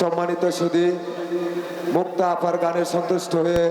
সম্মানিত সুদী মুক্তা আপার গানে সন্তুষ্ট হয়ে